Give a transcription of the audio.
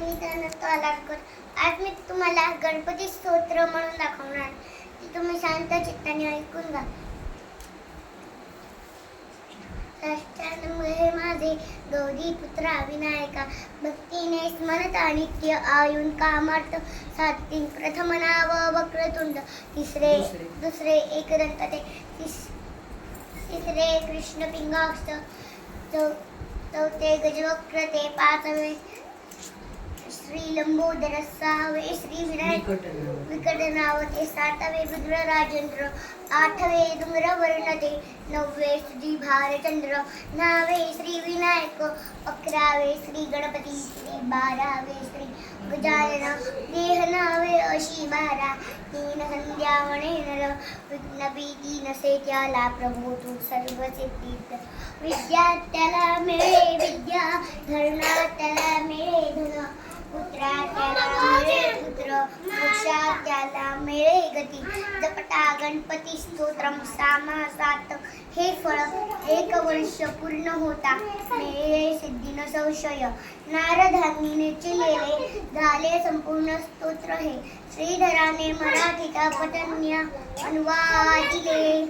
मी धनत्व आलाटकर आज मी तुम्हाला गणपती स्तोत्र म्हणून दाखवणार ते तुम्ही शांत चित्ताने ऐकून घ्या साष्टांग माझे गौरी पुत्रा विनायका भक्तीने स्मरता नित्य आयुन कामार्थ सात्विक प्रथम नाव वक्रतुंड तिसरे दुसरे. एक दंतते तिस तिसरे कृष्ण पिंगाक्ष चौ चौथे गजवक्र ते पाचवे श्री लंबोदर सहावे श्री विनायक. विकट नावते सातवे रुद्र राजेंद्र आठवे डुंगर वर्णते नववे श्री भारचंद्र नावे श्री विनायक अकरावे श्री गणपती श्री बारावे श्री गजानन देह नावे अशी बारा तीन संध्या म्हणे नर विघ्न भीती नसे त्याला प्रभू तू सर्व सिद्धीत विद्या त्याला मिळे विद्या धरणा त्याला मिळे धन पुत्रा त्याला मिळे त्याला मिळे गती. जपटा गणपती स्तोत्रम सामा सात. हे फळ एक वर्ष पूर्ण होता. मिळे सिद्धी न संशय. नारदांनी नेचिलेले झाले संपूर्ण स्तोत्र हे. श्रीधराने मराठीचा पटन्य अनुवादिले.